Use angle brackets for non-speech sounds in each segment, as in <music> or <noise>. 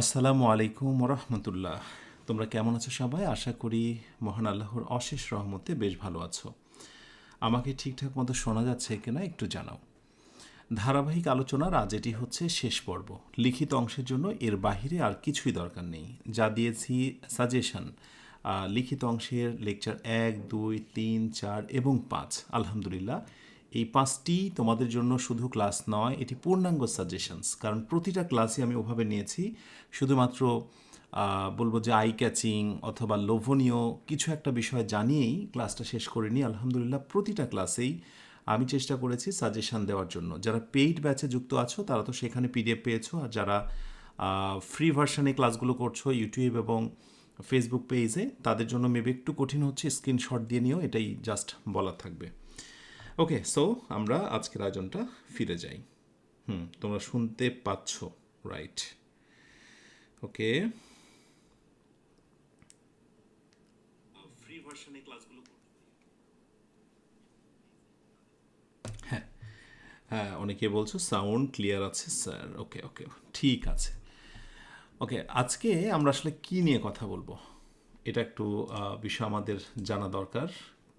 আসসালামু আলাইকুম রহমতুল্লাহ তোমরা কেমন আছো সবাই? আশা করি মহান আল্লাহর অশেষ রহমতে বেশ ভালো আছো। আমাকে ঠিকঠাক মতো শোনা যাচ্ছে কিনা একটু জানাও। ধারাবাহিক আলোচনার আজ এটি হচ্ছে শেষ পর্ব। লিখিত অংশের জন্য এর বাহিরে আর কিছুই দরকার নেই। যা দিয়েছি সাজেশন লিখিত অংশের লেকচার এক, দুই, তিন, চার এবং পাঁচ। আলহামদুলিল্লাহ। এই পাঁচটি তোমাদের জন্য শুধু ক্লাস নয়, এটি পূর্ণাঙ্গ সাজেশনস। কারণ প্রতিটা ক্লাসই আমি ওভাবে নিয়েছি। শুধুমাত্র বলব যে আই ক্যাচিং অথবা লোভনীয় কিছু একটা বিষয় জানিয়েই ক্লাসটা শেষ করিনি। আলহামদুলিল্লাহ প্রতিটা ক্লাসেই আমি চেষ্টা করেছি সাজেশন দেওয়ার জন্য। যারা পেইড ব্যাচে যুক্ত আছো, তারা তো সেখানে পিডিএফ পেয়েছ। আর যারা ফ্রি ভার্সানে ক্লাসগুলো করছ ইউটিউব এবং ফেসবুক পেজে তাদের জন্য মেবি একটু কঠিন হচ্ছে স্ক্রিনশট দিয়ে নিও, এটাই জাস্ট বলার থাকবে। ওকে সো আমরা আজকের আয়োজনটা ফিরে যাই। হুম, তোমরা শুনতে পাচ্ছ রাইট ওকে হ্যাঁ হ্যাঁ অনেকে বলছো সাউন্ড ক্লিয়ার আছে স্যার ওকে ওকে ঠিক আছে। ওকে আজকে আমরা আসলে কি নিয়ে কথা বলব? এটা একটু বিষয় আমাদের জানা দরকার।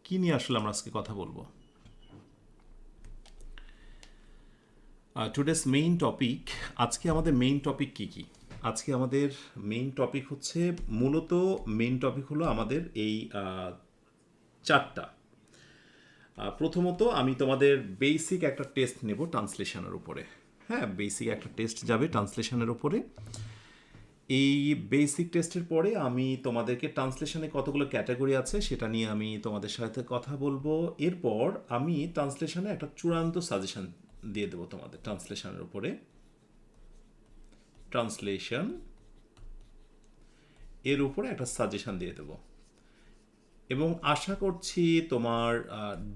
কি নিয়ে আসলে আমরা আজকে কথা বলব? টুডেস মেইন টপিক আজকে আমাদের মেইন টপিক কি কি? আজকে আমাদের মেইন টপিক হচ্ছে, মূলত মেইন টপিক হলো আমাদের এই চারটা। প্রথমত আমি তোমাদের বেসিক একটা টেস্ট নেব ট্রান্সলেশনের উপরে। হ্যাঁ বেসিক একটা টেস্ট যাবে ট্রান্সলেশনের উপরে। এই বেসিক টেস্টের পরে আমি তোমাদেরকে ট্রান্সলেশনে কতগুলো ক্যাটাগরি আছে সেটা নিয়ে আমি তোমাদের সাথে কথা বলব। এরপর আমি ট্রান্সলেশনে একটা চূড়ান্ত সাজেশন দিয়ে দেবো তোমাদের ট্রান্সলেশনের উপরে। ট্রান্সলেশন এর উপরে একটা সাজেশন দিয়ে দেবো। এবং আশা করছি তোমার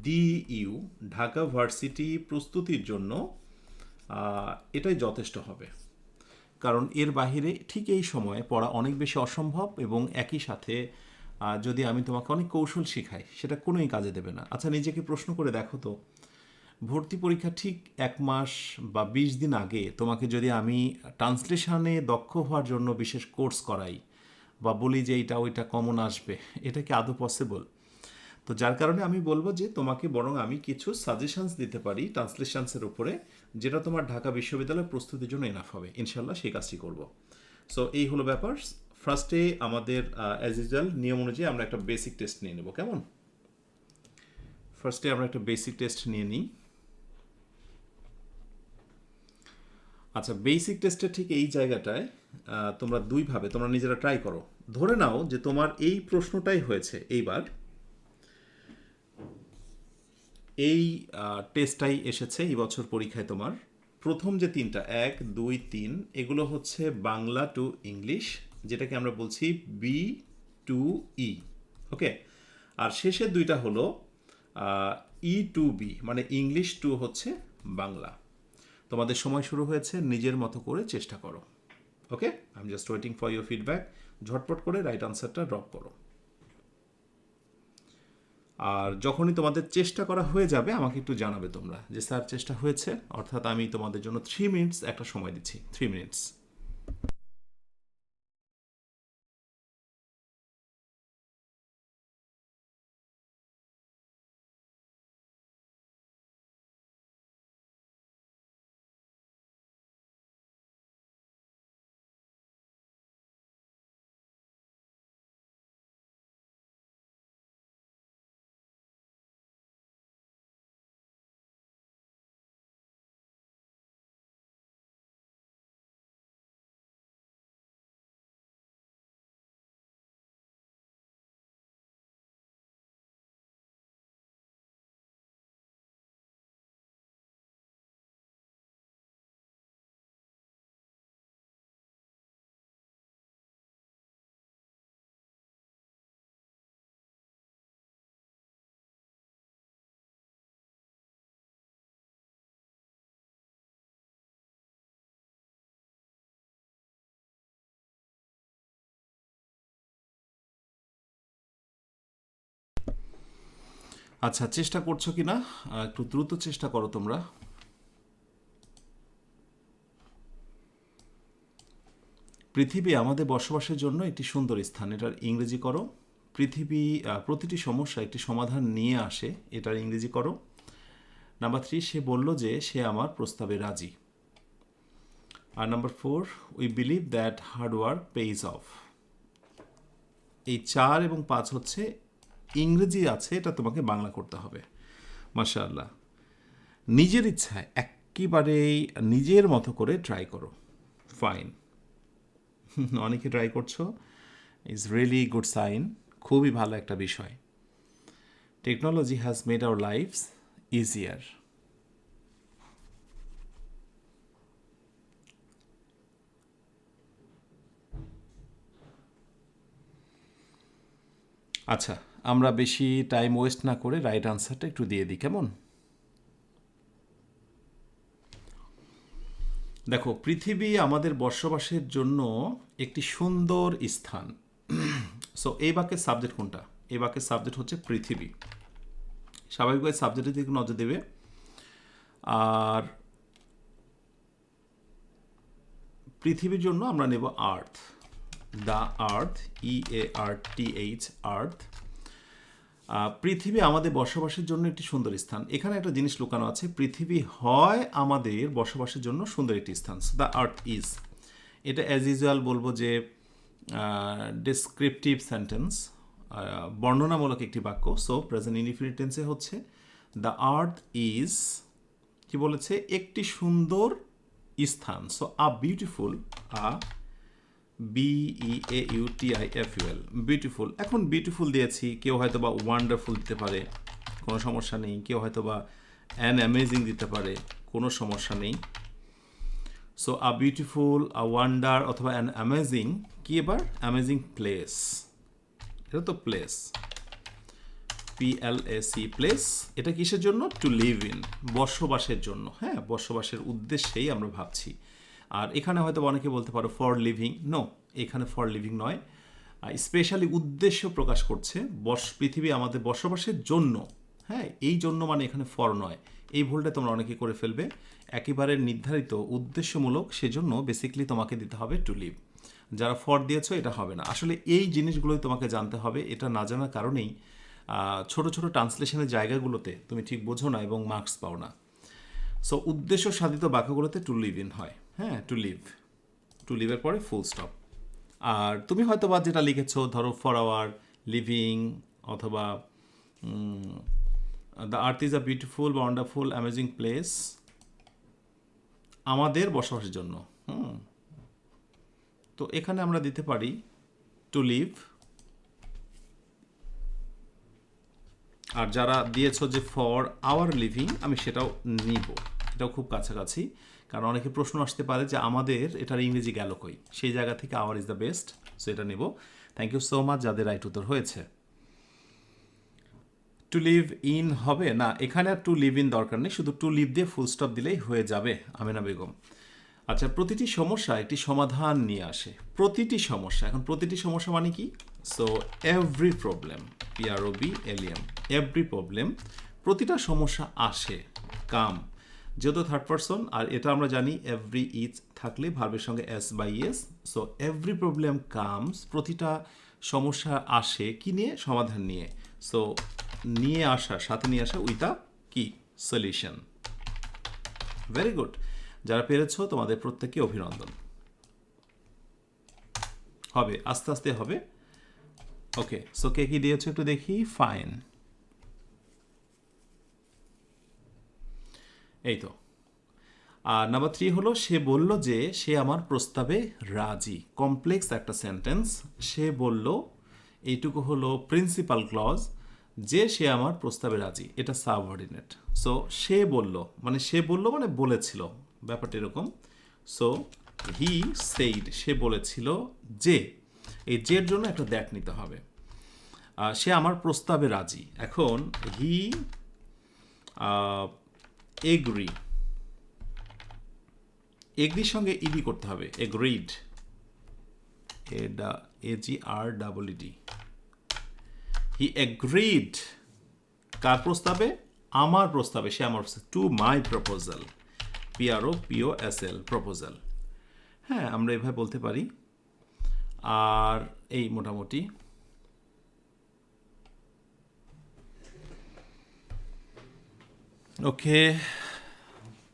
ডিইউ ঢাকা ভার্সিটি প্রস্তুতির জন্য এটাই যথেষ্ট হবে। কারণ এর বাহিরে ঠিক এই সময়ে পড়া অনেক বেশি অসম্ভব এবং একই সাথে যদি আমি তোমাকে অনেক কৌশল শেখাই, সেটা কোনোই কাজে দেবে না। আচ্ছা নিজেকে প্রশ্ন করে দেখো তো। ভর্তি পরীক্ষা ঠিক এক মাস বা বিশ দিন আগে তোমাকে যদি আমি ট্রান্সলেশনে দক্ষ হওয়ার জন্য বিশেষ কোর্স করাই বা বলি যে এটা ওইটা কমন আসবে, এটা কি আদৌ পসিবল তো যার কারণে আমি বলব যে তোমাকে বরং আমি কিছু সাজেশানস দিতে পারি ট্রান্সলেশনসের উপরে, যেটা তোমার ঢাকা বিশ্ববিদ্যালয়ের প্রস্তুতির জন্য এনাফ হবে। ইনশাল্লাহ সেই কাজটি করব। সো এই হলো ব্যাপার। ফার্স্টে আমাদের অ্যাজ ইউজুয়াল নিয়ম অনুযায়ী আমরা একটা বেসিক টেস্ট নিয়ে নেব। কেমন? ফার্স্টে আমরা একটা বেসিক টেস্ট নিয়ে নিই। আচ্ছা বেসিক টেস্টের ঠিক এই জায়গাটায় তোমরা দুইভাবে, তোমরা নিজেরা ট্রাই করো। ধরে নাও যে তোমার এই প্রশ্নটাই হয়েছে এইবার। এই টেস্টটাই এসেছে এই বছর পরীক্ষায় তোমার। প্রথম যে তিনটা, এক, দুই, তিন, এগুলো হচ্ছে বাংলা টু ইংলিশ যেটাকে আমরা বলছি বি টু ই ওকে আর শেষের দুইটা হলো ই টু বি মানে ইংলিশ টু হচ্ছে বাংলা। তোমাদের সময় শুরু হয়েছে, নিজের মতো করে চেষ্টা করো। Okay I am just waiting for your feedback ঝটপট করে রাইট আনসারটা ড্রপ করো। আর যখনই তোমাদের চেষ্টা করা হয়ে যাবে, আমাকে একটু জানাবে তোমরা যে, স্যার, চেষ্টা হয়েছে। অর্থাৎ আমি তোমাদের জন্য থ্রি মিনিটস একটা সময় দিচ্ছি। থ্রি মিনিটস আচ্ছা চেষ্টা করছ কি না একটু দ্রুত চেষ্টা করো তোমরা। পৃথিবী আমাদের বসবাসের জন্য একটি সুন্দর স্থান, এটার ইংরেজি করো। পৃথিবী প্রতিটি সমস্যা একটি সমাধান নিয়ে আসে, এটার ইংরেজি করো। নাম্বার থ্রি, সে বলল যে সে আমার প্রস্তাবে রাজি। আর number four we believe that hard work pays off এই চার এবং পাঁচ হচ্ছে ইংরেজি আছে, এটা তোমাকে বাংলা করতে হবে। মাশাআল্লাহ। নিজের ইচ্ছায় একেবারেই নিজের মতো করে ট্রাই করো। ফাইন <laughs> অনেকে ট্রাই করছ। ইজ রিয়েলি গুড সাইন খুবই ভালো একটা বিষয়। Technology has made our life easier আচ্ছা আমরা বেশি টাইম ওয়েস্ট না করে রাইট আনসারটা একটু দিয়ে দিই, কেমন? দেখো, পৃথিবী আমাদের বসবাসের জন্য একটি সুন্দর স্থান। <clears throat> সো এই বাক্যের সাবজেক্ট কোনটা? এই বাক্যের সাবজেক্ট হচ্ছে পৃথিবী। স্বাভাবিকভাবে সাবজেক্টের দিকে নজর দেবে। আর পৃথিবীর জন্য আমরা নেব আর্থ the earth E A R T H আর্থ পৃথিবী আমাদের বসবাসের জন্য একটি সুন্দর স্থান। এখানে একটা জিনিস লুকানো আছে, পৃথিবী হয় আমাদের বসবাসের জন্য সুন্দর একটি স্থান। দ্য আর্থ ইজ এটা অ্যাজ ইউজুয়াল বলব যে ডেসক্রিপটিভ সেন্টেন্স বর্ণনামূলক একটি বাক্য। সো প্রেজেন্ট ইনডিফিনিটেন্সে হচ্ছে দ্য আর্থ ইজ কি বলেছে? একটি সুন্দর স্থান। So a beautiful a B E A U T I F U L beautiful এখন বিউটিফুল দিয়েছি। কেউ হয়তো বা ওয়ান্ডারফুল দিতে পারে। কোনো সমস্যা নেই। কেউ হয়তো বা অ্যান অ্যামেজিং দিতে পারে। কোনো সমস্যা নেই। So a beautiful a wonder অথবা অ্যান অ্যামেজিং কি এবার? অ্যামেজিং প্লেস এটা তো place P L A C place এটা কিসের জন্য? টু লিভ ইন বসবাসের জন্য। হ্যাঁ বসবাসের উদ্দেশ্যেই আমরা ভাবছি। আর এখানে হয়তো অনেকে বলতে পারো ফর লিভিং নো এখানে ফর লিভিং নয়। স্পেশালি উদ্দেশ্য প্রকাশ করছে বস, পৃথিবী আমাদের বসবাসের জন্য। হ্যাঁ এই জন্য মানে এখানে ফর নয়। এই ভুলটা তোমরা অনেকে করে ফেলবে। একেবারে নির্ধারিত, উদ্দেশ্যমূলক সেজন্য বেসিক্যালি তোমাকে দিতে হবে টু লিভ যারা ফর দিয়েছ, এটা হবে না। আসলে এই জিনিসগুলোই তোমাকে জানতে হবে, এটা না জানার কারণেই ছোট ছোট ট্রান্সলেশনের জায়গাগুলোতে তুমি ঠিক বোঝো না এবং মার্কস পাও না। সো উদ্দেশ্য সাধিত বাক্যগুলোতে টু লিভ ইন হয়। হ্যাঁ টু লিভ টু লিভের পরে ফুল স্টপ আর তুমি হয়তো বা যেটা লিখেছো, ধরো ফর আওয়ার লিভিং অথবা the earth is a beautiful wonderful amazing place আমাদের বসবাসের জন্য, হুম। তো এখানে আমরা দিতে পারি টু লিভ আর যারা দিয়েছ যে ফর আওয়ার লিভিং আমি সেটাও নিব। এটাও খুব কাছাকাছি। কারণ অনেকে প্রশ্ন আসতে পারে যে আমাদের এটার ইংরেজি গেল কই? সেই জায়গা থেকে our is the best so এটা নেব। থ্যাংক ইউ সো মাচ যাদের রাইট উত্তর হয়েছে। টু লিভ ইন হবে? না, এখানে আর টু লিভ ইন দরকার নেই, শুধু টু লিভ দিয়ে ফুল স্টপ দিলেই হয়ে যাবে, আমেনা বেগম। আচ্ছা প্রতিটি সমস্যা একটি সমাধান নিয়ে আসে। প্রতিটি সমস্যা, এখন প্রতিটি সমস্যা মানে কি? So every problem P R O B L E M every problem প্রতিটা সমস্যা আসে, কাম যেহেতু থার্ড পারসন আর এটা আমরা জানি এভরি ইজ থাকলে ভার্বের সঙ্গে S by S so every problem comes প্রতিটা সমস্যা আসে কি নিয়ে? সমাধান নিয়ে। সো নিয়ে আসা, সাথে নিয়ে আসা উইথ আ কি সলিউশন ভেরি গুড যারা পেরেছ, তোমাদের প্রত্যেককে অভিনন্দন। হবে, আস্তে আস্তে হবে। ওকে সো কে কি দিয়েছ একটু দেখি? ফাইন এই তো আর নাম্বার থ্রি হলো, সে বলল যে, সে আমার প্রস্তাবে রাজি। কমপ্লেক্স একটা সেন্টেন্স সে বলল, এইটুকু হলো প্রিন্সিপাল ক্লজ যে সে আমার প্রস্তাবে রাজি। এটা সাবঅর্ডিনেট সো সে বলল মানে সে বলল মানে বলেছিল, ব্যাপারটা এরকম। সো হি সেইড সে বলেছিল যে, এই জের জন্য একটা দ্যাট নিতে হবে। সে আমার প্রস্তাবে রাজি। এখন হি এগ্রি। এগ্রির সঙ্গে ইডি করতে হবে, agreed. A G, R, double E D he agreed কার প্রস্তাবে? আমার প্রস্তাবে, সে আমার to my proposal P R O P O S L proposal. হ্যাঁ আমরা এভাবে বলতে পারি। আর এই মোটামুটি ওকে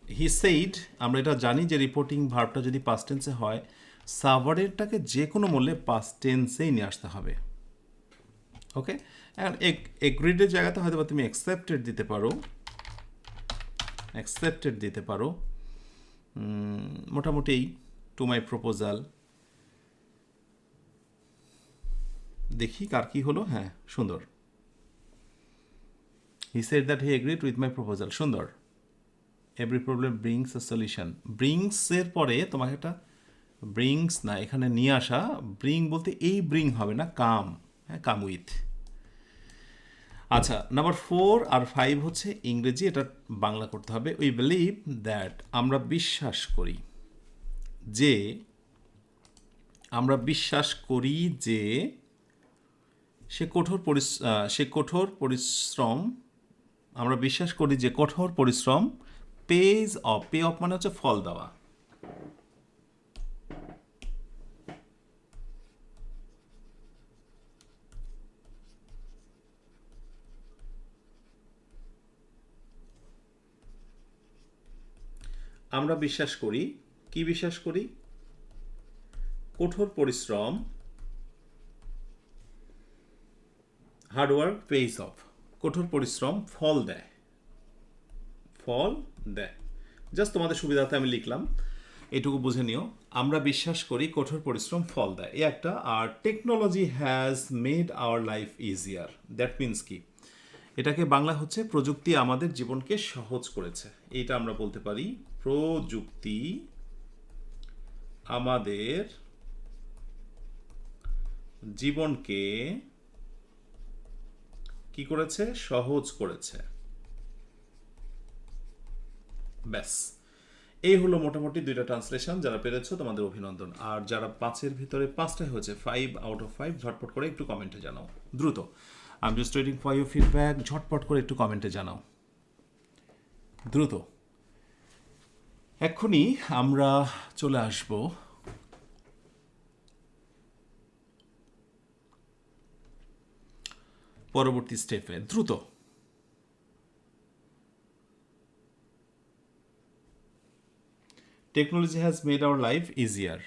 হি সেইড আমরা এটা জানি যে রিপোর্টিং ভার্বটা যদি পাস্ট টেন্সে হয়, সাভারেরটাকে যে কোনো মূল্যে পাস্ট টেন্সেই নিয়ে আসতে হবে। ওকে এখন এগ্রিডের জায়গাতে হয়তো বা তুমি অ্যাকসেপ্টেড দিতে পারো। অ্যাকসেপ্টেড দিতে পারো। মোটামুটি টু মাই প্রপোজাল দেখি কার কি হলো। হ্যাঁ সুন্দর। He said that he agreed with my proposal সুন্দর। Every problem brings a solution ব্রিংসের পরে তোমাকে একটা ব্রিংস না এখানে নিয়ে আসা ব্রিং বলতে এই ব্রিং হবে না কাম হ্যাঁ কাম উইথ আচ্ছা নাম্বার ফোর আর ফাইভ হচ্ছে ইংরেজি এটা বাংলা করতে হবে। উই বিলিভ দ্যাট আমরা বিশ্বাস করি যে আমরা বিশ্বাস করি যে সে কঠোর আহ, সে কঠোর পরিশ্রম আমরা বিশ্বাস করি যে কঠোর পরিশ্রম পেজ অফ পে অফ মানে হচ্ছে ফল দেওয়া। আমরা বিশ্বাস করি, কি বিশ্বাস করি? কঠোর পরিশ্রম হার্ডওয়ার্ক পেইস অফ কঠোর পরিশ্রম, ফল দেয়। ফল দেয়। জাস্ট তোমাদের সুবিধাতে আমি লিখলাম। এটুকু বুঝে নিও। আমরা বিশ্বাস করি কঠোর পরিশ্রম, ফল দেয়। এ একটা। আর technology has made our life easier that means কি? এটাকে বাংলা হচ্ছে প্রযুক্তি আমাদের জীবনকে সহজ করেছে। এইটা আমরা বলতে পারি প্রযুক্তি আমাদের জীবনকে কি করেছে? সহজ করেছে। ব্যাস। এই হলো মোটামুটি দুইটা ট্রান্সলেশন, যারা পেরেছ তোমাদের অভিনন্দন। আর যারা পাঁচের ভিতরে পাঁচটাই হয়েছে ফাইভ আউট অফ ফাইভ ঝটপট করে একটু কমেন্টে জানাও। দ্রুত। I just waiting for your feedback ঝটপট করে একটু কমেন্টে জানাও। দ্রুত। এক্ষুনি আমরা চলে আসব পরবর্তী স্টেপে, দ্রুত। Technology has made our life easier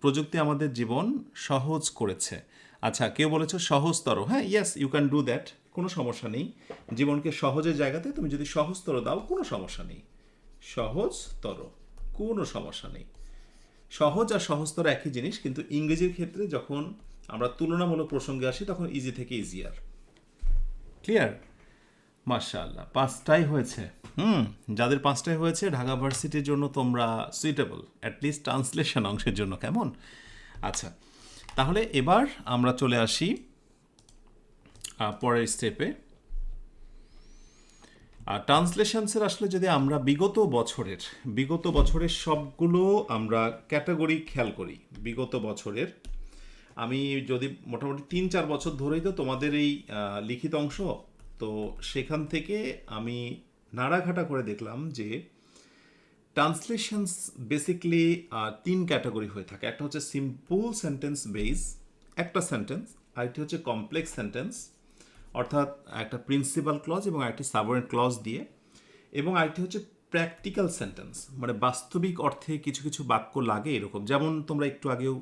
প্রযুক্তি আমাদের জীবন সহজ করেছে। আচ্ছা কেউ বলেছ সহজতর। হ্যাঁ yes you can do that কোনো সমস্যা নেই। জীবনকে সহজের জায়গাতে তুমি যদি সহজতর দাও, কোনো সমস্যা নেই। সহজতর। কোনো সমস্যা নেই। সহজ আর সহজতর একই জিনিস, কিন্তু ইংরেজির ক্ষেত্রে যখন আমরা তুলনামূলক প্রসঙ্গে আসি, তখন ইজি থেকে ইজিয়ার ক্লিয়ার মাশাআল্লাহ, পাঁচটাই হয়েছে। হুম, যাদের পাঁচটাই হয়েছে, ঢাকা ভার্সিটির জন্য তোমরা সুইটেবল অ্যাটলিস্ট ট্রান্সলেশন অংশের জন্য, কেমন? আচ্ছা তাহলে এবার আমরা চলে আসি পরের স্টেপে আর ট্রান্সলেশনসের আসলে যদি আমরা বিগত বছরের বিগত বছরের সবগুলো আমরা ক্যাটাগরি খেয়াল করি, বিগত বছরের আমি যদি মোটামুটি তিন চার বছর ধরেই তো তোমাদের এই লিখিত অংশ, তো সেখান থেকে আমি নাড়াঘাটা করে দেখলাম যে ট্রান্সলেশনস বেসিকলি তিন ক্যাটাগরি হয়ে থাকে। একটা হচ্ছে সিম্পল সেন্টেন্স বেস একটা সেন্টেন্স আরেকটি হচ্ছে কমপ্লেক্স সেন্টেন্স অর্থাৎ একটা প্রিন্সিপাল ক্লজ এবং আরেকটি সাবরেন্ট ক্লজ দিয়ে, এবং আরেকটি হচ্ছে প্র্যাকটিক্যাল সেন্টেন্স মানে বাস্তবিক অর্থে কিছু কিছু বাক্য লাগে এরকম। যেমন তোমরা একটু আগেও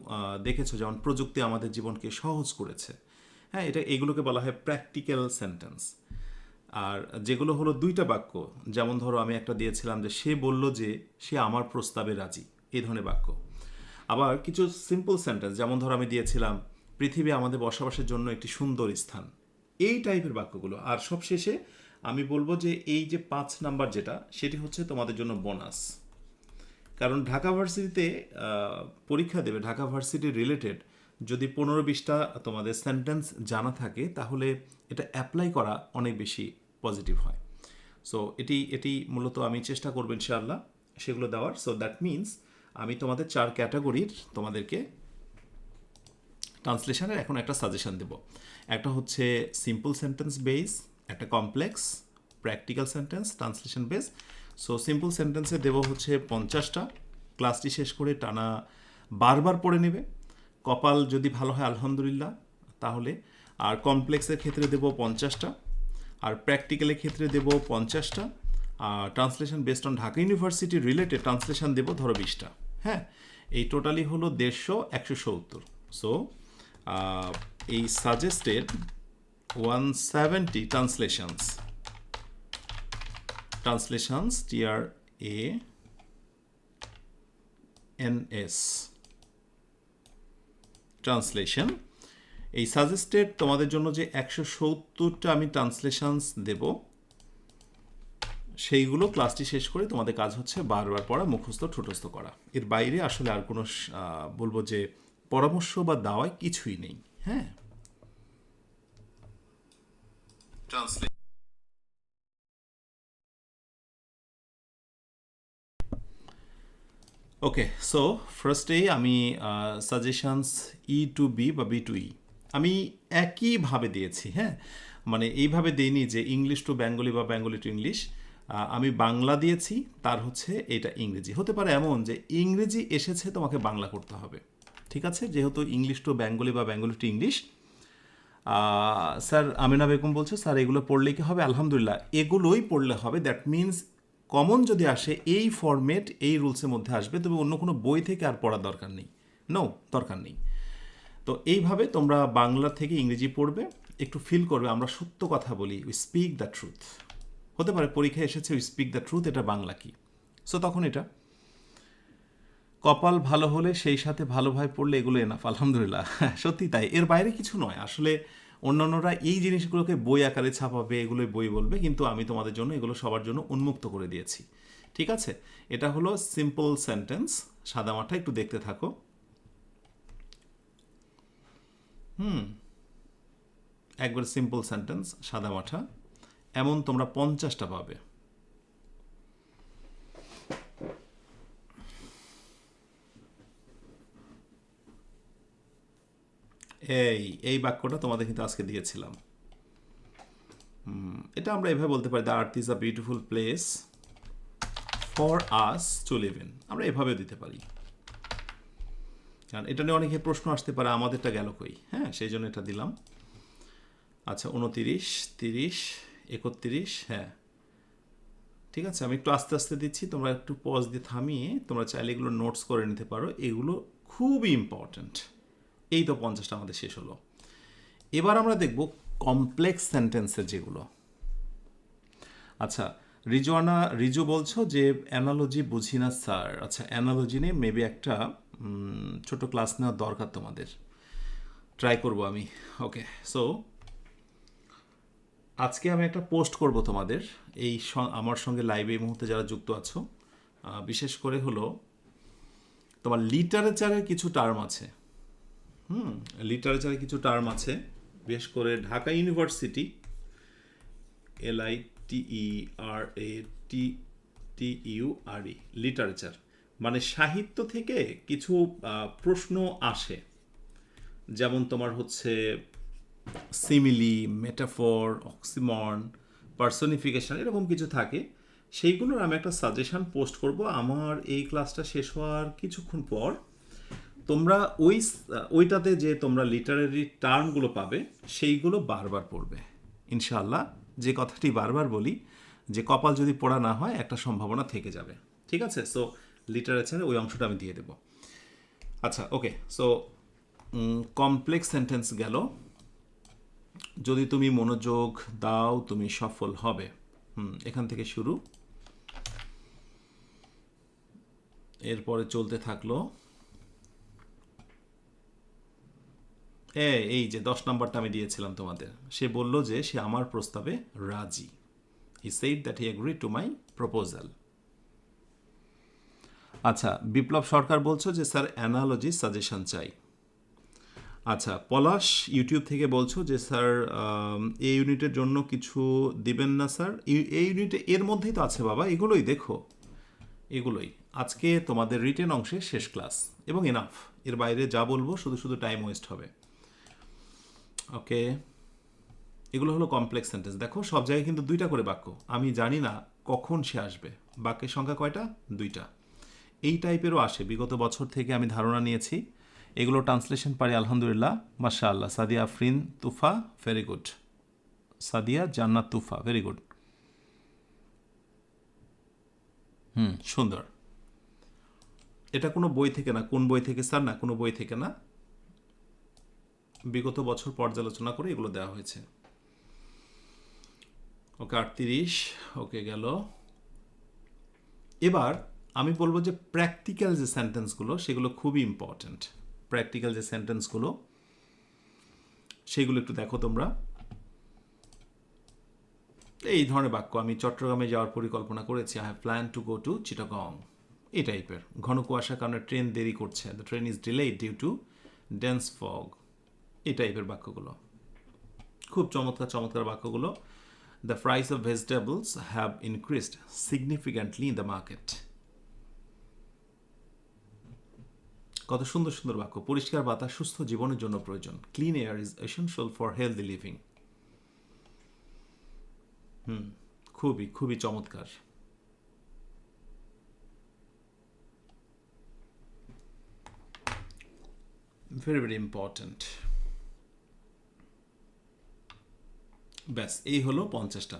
দেখেছ, যেমন প্রযুক্তি আমাদের জীবনকে সহজ করেছে। হ্যাঁ এটা এগুলোকে বলা হয় প্র্যাকটিক্যাল সেন্টেন্স আর যেগুলো হলো দুইটা বাক্য, যেমন ধরো আমি একটা দিয়েছিলাম যে সে বলল যে সে আমার প্রস্তাবে রাজি, এই ধরনের বাক্য। আবার কিছু সিম্পল সেন্টেন্স যেমন ধরো আমি দিয়েছিলাম, পৃথিবী আমাদের বসবাসের জন্য একটি সুন্দর স্থান। এই টাইপের বাক্যগুলো। আর সবশেষে আমি বলব যে এই যে পাঁচ নাম্বার যেটা, সেটি হচ্ছে তোমাদের জন্য বোনাস কারণ ঢাকা ভার্সিটিতে পরীক্ষা দেবে, ঢাকা ভার্সিটি রিলেটেড যদি পনেরো বিশটা তোমাদের সেন্টেন্স জানা থাকে, তাহলে এটা অ্যাপ্লাই করা অনেক বেশি পজিটিভ হয়। সো এটি এটি মূলত আমি চেষ্টা করব ইনশাআল্লাহ সেগুলো দেওয়ার। সো দ্যাট মিন্স আমি তোমাদের চার ক্যাটাগরির তোমাদেরকে ট্রান্সলেশনের এখন একটা সাজেশন দেব। একটা হচ্ছে সিম্পল সেন্টেন্স বেস একটা complex practical sentence translation base so simple সেন্টেন্সে দেব হচ্ছে পঞ্চাশটা। ক্লাসটি শেষ করে টানা বারবার পড়ে নেবে। কপাল যদি ভালো হয়, আলহামদুলিল্লাহ, তাহলে। আর কমপ্লেক্সের ক্ষেত্রে দেব পঞ্চাশটা। আর প্র্যাকটিক্যালের ক্ষেত্রে দেব পঞ্চাশটা। আর translation based on Dhaka university related translation দেব ধরো বিশটা। হ্যাঁ? এই টোটালি হলো দেড়শো একশো সত্তর। সো এই suggested one seventy translations translations T R A N S translation এই সাজেস্টেড তোমাদের জন্য যে একশো সত্তরটা আমি ট্রান্সলেশনস দেব, সেইগুলো ক্লাসটি শেষ করে তোমাদের কাজ হচ্ছে বারবার পড়া, মুখস্থ, ঠোঁটস্থ করা। এর বাইরে আসলে আর কোনো বলব যে পরামর্শ বা দাওয়ায় কিছুই নেই হ্যাঁ? ট্রান্সলেট ওকে সো ফার্স্টেই আমি সাজেশনস ই টু বি বা বি টু ই আমি একইভাবে দিয়েছি হ্যাঁ? মানে এইভাবে দেইনি যে ইংলিশ টু বেঙ্গলি বা বেঙ্গলি টু ইংলিশ আমি বাংলা দিয়েছি, তার হচ্ছে এটা ইংরেজি। হতে পারে এমন যে ইংরেজি এসেছে, তোমাকে বাংলা করতে হবে। ঠিক আছে? যেহেতু ইংলিশ টু বেঙ্গলি বা Bengali to English sir Amina Begum বলছো, স্যার, এগুলো পড়লে কি হবে? আলহামদুলিল্লাহ, এগুলোই পড়লে হবে। দ্যাট মিন্স কমন যদি আসে, এই ফরম্যাট এই রুলসের মধ্যে আসবে, তবে অন্য কোনো বই থেকে আর পড়ার দরকার নেই। নো দরকার নেই। তো এইভাবে তোমরা বাংলা থেকে ইংরেজি পড়বে, একটু ফিল করবে, আমরা সত্য কথা বলি উই স্পিক দ্য ট্রুথ হতে পারে, পরীক্ষায় এসেছে উই স্পিক দ্য ট্রুথ এটা বাংলা কি? সো তখন এটা কপাল ভালো হলে সেই সাথে ভালোভাবে পড়লে এগুলো এনাফ আলহামদুলিল্লাহ। <laughs> সত্যি তাই। এর বাইরে কিছু নয়। আসলে অন্যান্যরা এই জিনিসগুলোকে বই আকারে ছাপাবে, এগুলোই বই বলবে, কিন্তু আমি তোমাদের জন্য এগুলো সবার জন্য উন্মুক্ত করে দিয়েছি। ঠিক আছে? এটা হলো সিম্পল সেন্টেন্স সাদামাটা একটু দেখতে থাকো। হুম। একবার সিম্পল সেন্টেন্স সাদামাঠা এমন তোমরা পঞ্চাশটা পাবে। এই এই বাক্যটা তোমাদের কিন্তু আজকে দিয়েছিলাম। এটা আমরা এভাবে বলতে পারি the earth is a beautiful place for us to live in আমরা এভাবে দিতে পারি। কারণ এটা নিয়ে অনেকে প্রশ্ন আসতে পারে, আমাদেরটা গেল কই? হ্যাঁ সেই জন্য এটা দিলাম। আচ্ছা উনতিরিশ, তিরিশ, একত্রিশ হ্যাঁ। ঠিক আছে, আমি একটু আস্তে আস্তে দিচ্ছি, তোমরা একটু পজ দিয়ে থামিয়ে তোমরা চাইলে এগুলো নোটস করে নিতে পারো। এগুলো খুবই ইম্পর্ট্যান্ট এই তো পঞ্চাশটা আমাদের শেষ হলো। এবার আমরা দেখব কমপ্লেক্স সেন্টেন্সের যেগুলো। আচ্ছা রিজওয়ানা, রিজু বলছো যে অ্যানালজি বুঝি না স্যার আচ্ছা অ্যানালজি নিয়ে মেবি একটা ছোট ক্লাস নেওয়ার দরকার তোমাদের। ট্রাই করব আমি। ওকে সো আজকে আমি একটা পোস্ট করব তোমাদের। এই আমার সঙ্গে লাইভে এই মুহূর্তে যারা যুক্ত আছো বিশেষ করে হলো, তোমার লিটারেচারের কিছু টার্ম আছে। হুম। লিটারেচারে কিছু টার্ম আছে, বিশেষ করে Dhaka university L I T R A T T U R E literature. মানে সাহিত্য থেকে কিছু প্রশ্ন আসে। যেমন তোমার হচ্ছে সিমিলি মেটাফর অক্সিমন পার্সনিফিকেশন এরকম কিছু থাকে। সেইগুলোর আমি একটা সাজেশন পোস্ট করব। আমার এই ক্লাসটা শেষ হওয়ার কিছুক্ষণ পর তোমরা ওই ওইটাতে যে তোমরা লিটারারি টার্মগুলো পাবে, সেইগুলো বারবার পড়বে। ইনশাআল্লাহ, যে কথাটি বারবার বলি, যে কপাল যদি পড়া না হয়, একটা সম্ভাবনা থেকে যাবে। ঠিক আছে? সো লিটারেচারে ওই অংশটা আমি দিয়ে দেব। আচ্ছা ওকে সো কমপ্লেক্স সেন্টেন্স গেল। যদি তুমি মনোযোগ দাও, তুমি সফল হবে। হুম, এখান থেকে শুরু। এরপরে চলতে থাকল। এ, এই যে দশ নম্বরটা আমি দিয়েছিলাম তোমাদের, সে বলল যে সে আমার প্রস্তাবে রাজি। He said that he agree to my proposal আচ্ছা বিপ্লব সরকার বলছো যে স্যার অ্যানালজি সাজেশন চাই। আচ্ছা পলাশ ইউটিউব থেকে বলছো যে স্যার এই ইউনিটের জন্য কিছু দিবেন না স্যার। এই ইউনিটে এর মধ্যেই তো আছে বাবা, এগুলোই দেখো। এগুলোই। আজকে তোমাদের রিটেন অংশে শেষ ক্লাস, এবং এনাফ এর বাইরে যা বলব শুধু শুধু টাইম ওয়েস্ট হবে। ওকে? এগুলো হলো কমপ্লেক্স সেন্টেন্স দেখো, সব জায়গায় কিন্তু দুইটা করে বাক্য। আমি জানি না কখন সে আসবে। বাক্যের সংখ্যা কয়টা? দুইটা। এই টাইপেরও আসে। বিগত বছর থেকে আমি ধারণা নিয়েছি। এগুলো ট্রান্সলেশন পারি, আলহামদুলিল্লাহ। মাশা আল্লাহ Sadia Afrin, Tufa very good Sadia Jannat, Tufa very good হুম, সুন্দর। এটা কোনো বই থেকে না, কোন বই থেকে স্যার? না, কোনো বই থেকে না। বিগত বছর পর্যালোচনা করে এগুলো দেওয়া হয়েছে। ওকে, আটত্রিশ, ওকে গেল। এবার আমি বলব যে প্র্যাকটিক্যাল যে সেন্টেন্সগুলো সেগুলো খুবই ইম্পর্ট্যান্ট প্র্যাকটিক্যাল যে সেন্টেন্সগুলো সেগুলো একটু দেখো তোমরা। এই ধরনের বাক্য, আমি চট্টগ্রামে যাওয়ার পরিকল্পনা করেছি। I have plan to go to Chittagong এই টাইপের ঘন কুয়াশার কারণে ট্রেন দেরি করছে। The train is delayed due to dense fog এই টাইপের বাক্যগুলো। খুব চমৎকার চমৎকার বাক্যগুলো। The price of vegetables have increased significantly in the market কত সুন্দর সুন্দর বাক্য। পরিষ্কার বাতাস, সুস্থ জীবনের জন্য প্রয়োজন। Clean air is essential for healthy living হুম, খুবই খুবই চমৎকার। ভেরি ভেরি ইম্পর্ট্যান্ট ব্যাস, এই হলো পঞ্চাশটা।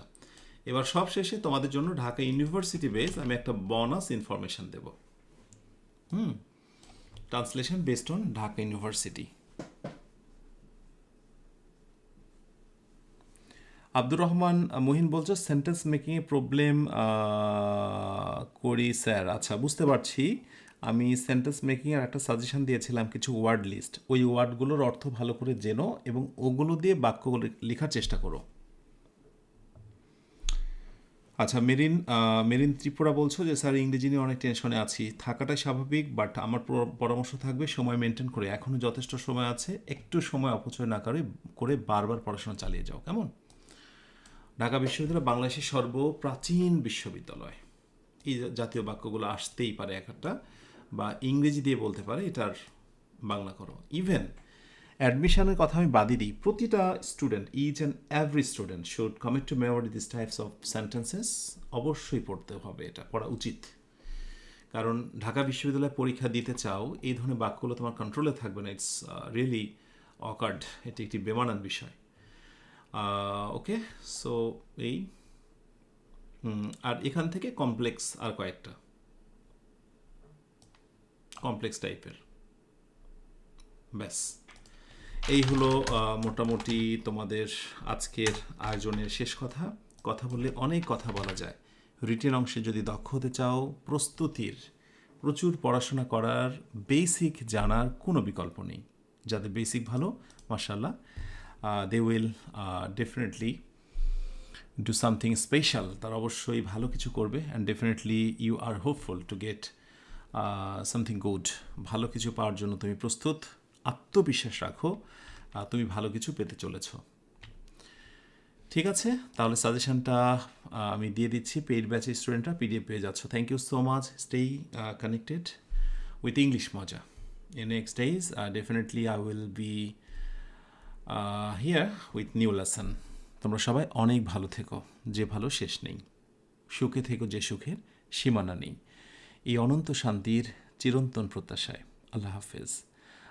এবার সব শেষে তোমাদের জন্য ঢাকা ইউনিভার্সিটি বেস আমি একটা বোনাস ইনফরমেশন দেব। হুম translation based on Dhaka university. Abdur Rahman Mohin বলছো সেন্টেন্স মেকিংয়ে প্রবলেম করি, স্যার। আচ্ছা বুঝতে পারছি। আমি সেন্টেন্স মেকিংয়ের একটা সাজেশন দিয়েছিলাম, কিছু ওয়ার্ড লিস্ট ওই ওয়ার্ডগুলোর অর্থ ভালো করে জেনো এবং ওগুলো দিয়ে বাক্য লেখার চেষ্টা করো। আচ্ছা মেরিন মেরিন ত্রিপুরা বলছো যে, স্যার, ইংরেজি নিয়ে অনেক টেনশনে আছি। থাকাটাই স্বাভাবিক বাট আমার পরামর্শ থাকবে সময় মেনটেন করে। এখনও যথেষ্ট সময় আছে, একটু সময় অপচয় না করে করে বারবার পড়াশোনা চালিয়ে যাও, কেমন? ঢাকা বিশ্ববিদ্যালয় বাংলাদেশের সর্বপ্রাচীন বিশ্ববিদ্যালয়। এই জাতীয় বাক্যগুলো আসতেই পারে এক একটা, বা ইংরেজি দিয়ে বলতে পারে, এটার বাংলা করো। ইভেন অ্যাডমিশনের কথা আমি বাদই দিই। প্রতিটা student each and every student should commit to memory this types of sentences অবশ্যই পড়তে হবে, এটা পড়া উচিত। কারণ ঢাকা বিশ্ববিদ্যালয়ে পরীক্ষা দিতে চাও, এই ধরনের বাক্যগুলো তোমার কন্ট্রোলে থাকবে না। ইটস রিয়েলি অকার্ড এটি একটি বেমানান বিষয়। ওকে সো এই আর এখান থেকে কমপ্লেক্স আর কয়েকটা। কমপ্লেক্স টাইপের ব্যাস। এই হলো মোটামুটি তোমাদের আজকের আয়োজনের শেষ কথা। কথা বললে অনেক কথা বলা যায়। রিটেন অংশে যদি দক্ষ হতে চাও, প্রস্তুতির, প্রচুর পড়াশোনা করার বেসিক জানার কোনো বিকল্প নেই। যাদের বেসিক ভালো মার্শাল্লাহ they will definitely do something special তারা অবশ্যই ভালো কিছু করবে and definitely you are hopeful to get something good ভালো কিছু পাওয়ার জন্য তুমি প্রস্তুত। আত্মবিশ্বাস রাখো তুমি ভালো কিছু পেতে চলেছ। ঠিক আছে? তাহলে সাজেশনটা আমি দিয়ে দিচ্ছি। পেইড ব্যাচের স্টুডেন্টরা পিডিএফ পেয়ে যাচ্ছ। Thank you so much stay connected with English মজা। In next days definitely I will be here with new lesson তোমরা সবাই অনেক ভালো থেকো। যে ভালো শেষ নেই। সুখে থেকো যে সুখের সীমানা নেই। এই অনন্ত শান্তির চিরন্তন প্রত্যাশায়। আল্লাহ হাফেজ।